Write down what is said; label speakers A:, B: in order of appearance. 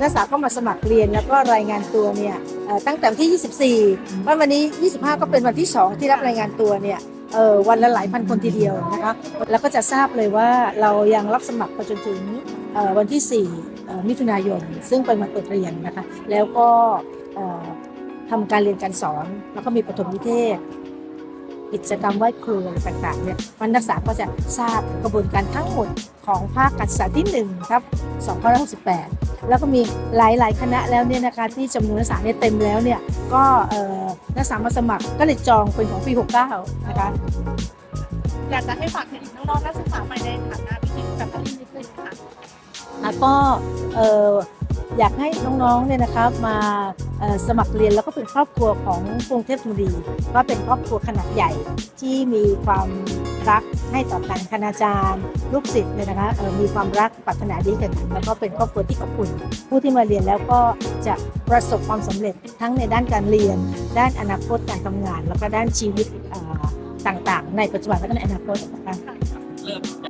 A: นักศึกษาก็มาสมัครเรียนแล้วก็รายงานตัวเนี่ยเอ่อตั้งแต่วันที่ 24 วันวันนี้ 25 ก็เป็นวันที่ 2 ที่รับรายงานตัวเนี่ยเอ่อวันละหลายพันคนทีเดียวนะคะแล้วก็จะทราบเลยว่าเรายังรับสมัครไปจนถึงเอ่อวันที่4เอ่อมิถุนายน ซึ่งเป็นวันเปิดเรียนนะคะแล้วก็เอ่อทำการเรียนการสอน แล้วก็มีปฐมนิเทศ กิจกรรมไหว้ครูอะไรต่างๆเนี่ยมันนักศึกษาก็จะทราบกระบวนการทั้งหมดของภาคการศึกษาที่1ครับ2568 แล้วก็มีหลายๆ คณะแล้วเนี่ยนะคะที่จำนวนนักศึกษาเนี่ยเต็มแล้วเนี่ยก็นักศึกษามาสมัครก็เลยจองเป็นของปี 69 นะคะ
B: อยากจะให้ฝากถึงน้องๆนักศึกษาใหม่ในฐานะพี่หญิงกับพี่นิดนึงค่ะ
A: แล้วก็อยากให้น้องๆเนี่ยนะครับมา สมัครเรียนแล้วก็เป็นครอบครัวของกรุงเทพธนบุรีก็เป็นครอบครัวขนาดใหญ่ที่มีความรักให้ต่อกันคณาจารย์ ลูกศิษย์เนี่ยนะคะมีความรักปรารถนาดีกันแล้วก็เป็นครอบครัวที่อบอุ่นผู้ที่มาเรียนแล้วก็จะประสบความสำเร็จทั้งในด้านการเรียน ด้านอนาคตการทำงาน แล้วก็ด้านชีวิตต่างๆ ในปัจจุบันและก็ในอนาคตนะคะ
C: เริ่ม